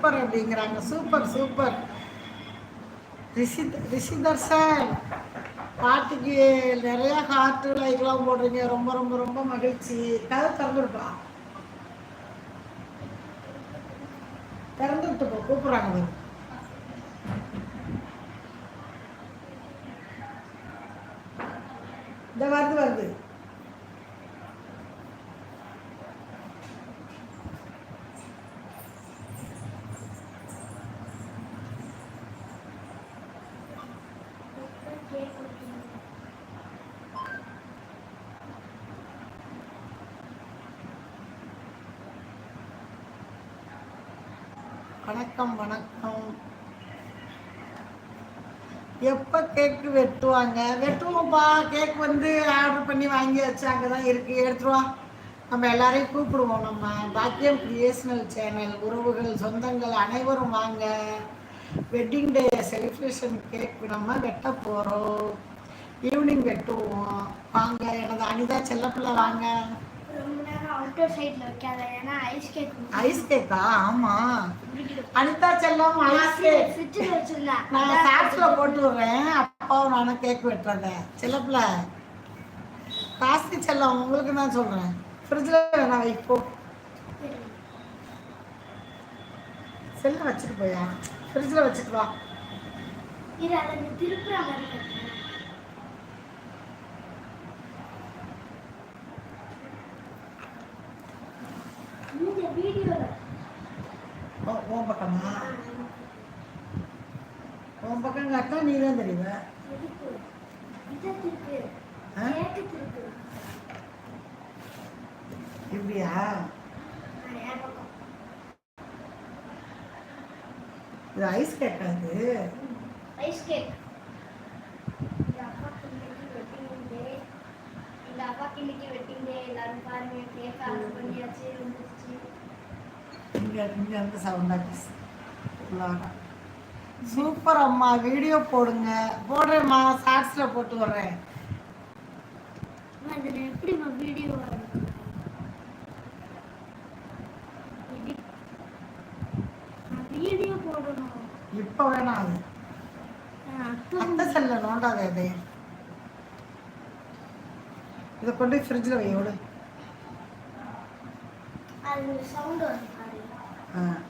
Super அப்படிங்கிறாங்க. Super super. ரிஷி sir பாட்டுக்கு நிறைய ஹார்ட் லைக்லாம் போடுறீங்க. ரொம்ப ரொம்ப ரொம்ப மகிழ்ச்சி. கதை திறந்துருப்பா. திறந்துட்டு போ கூப்பிடுறாங்க இந்த வருது வருது. வணக்கம் வணக்கம். எப்போ கேக்கு வெட்டுவாங்க? வெட்டுவோம்ப்பா. கேக் வந்து ஆர்டர் பண்ணி வாங்கியாச்சு அங்கே தான் இருக்குது எடுத்துருவா நம்ம எல்லாரையும் கூப்பிடுவோம். நம்ம பாக்கியம் கிரியேஷனல் சேனல் உறவுகள் சொந்தங்கள் அனைவரும் வாங்க. வெட்டிங் டே செலிப்ரேஷன் கேக் நம்ம வெட்ட போகிறோம் ஈவினிங் வெட்டுவோம். வாங்க எனது அனிதா செல்லப்பிள்ளை வாங்க. ஐஸ் கேக் ஐஸ் கேக்கா ஆமா. அனிதா செல்லம் ஐஸ் கேக் நான் சாட்ஸ்ல போட்டு விடுறேன். அப்பாவும் நானும் கேக் வெட்டுறத செல்லப்பிள்ள காஸ்தி செல்லம் உங்களுக்கு நான் சொல்றேன். ஃப்ரிட்ஜில் வேணாம் வைப்போ செல்ல வச்சுட்டு போயா? ஃப்ரிட்ஜில் வச்சுட்டு வா. இது அதை நீ திருப்புற மாதிரி உன் பக்கமா உன் பக்கம் காட்டினா நீ தான் தெரியுவ திருப்பு இதை ஆ? கேக்கு இப்படியா இது ஐஸ் ஐஸ் கேக் எங்க அப்பாக்கு இன்னைக்கு வெட்டிங் டே எங்க அப்பாக்கு இன்னைக்கு வெட்டிங் டே எல்லாரும் பாருங்க கேக் ஆர்டர் பண்ணியாச்சு வந்துருச்சு இங்க இங்க இருந்து சவுண்டா சூப்பர் அம்மா வீடியோ போடுங்க. போடுறேம்மா ஷார்ட்ஸ்ல போட்டு வர்றேன். எப்படிம்மா வீடியோ வீடியோ போடணும். இப்ப வேணாம் அது. செல்ல நோண்டாத இதை. இதை கொண்டு ஃப்ரிட்ஜில் வை எவ்வளோ அது சவுண்ட் வரும். 嗯。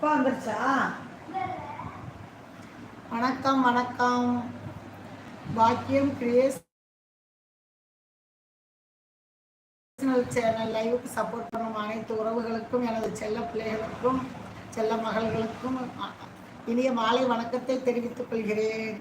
அப்பா வந்துருச்சா? வணக்கம் வணக்கம். பாக்கியம் கிரியேஷனல் சேனல் லைவுக்கு சப்போர்ட் பண்ணும் அனைத்து உறவுகளுக்கும் எனது செல்ல பிள்ளைகளுக்கும் செல்ல மகள்களுக்கும் இனிய மாலை வணக்கத்தை தெரிவித்துக் கொள்கிறேன்.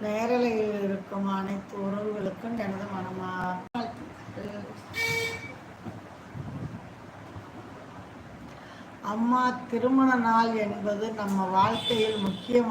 நேரலையில் இருக்கும் அனைத்து உறவுகளுக்கும் எனது மனமா அம்மா திருமண நாள் என்பது நம்ம வாழ்க்கையில் முக்கியமான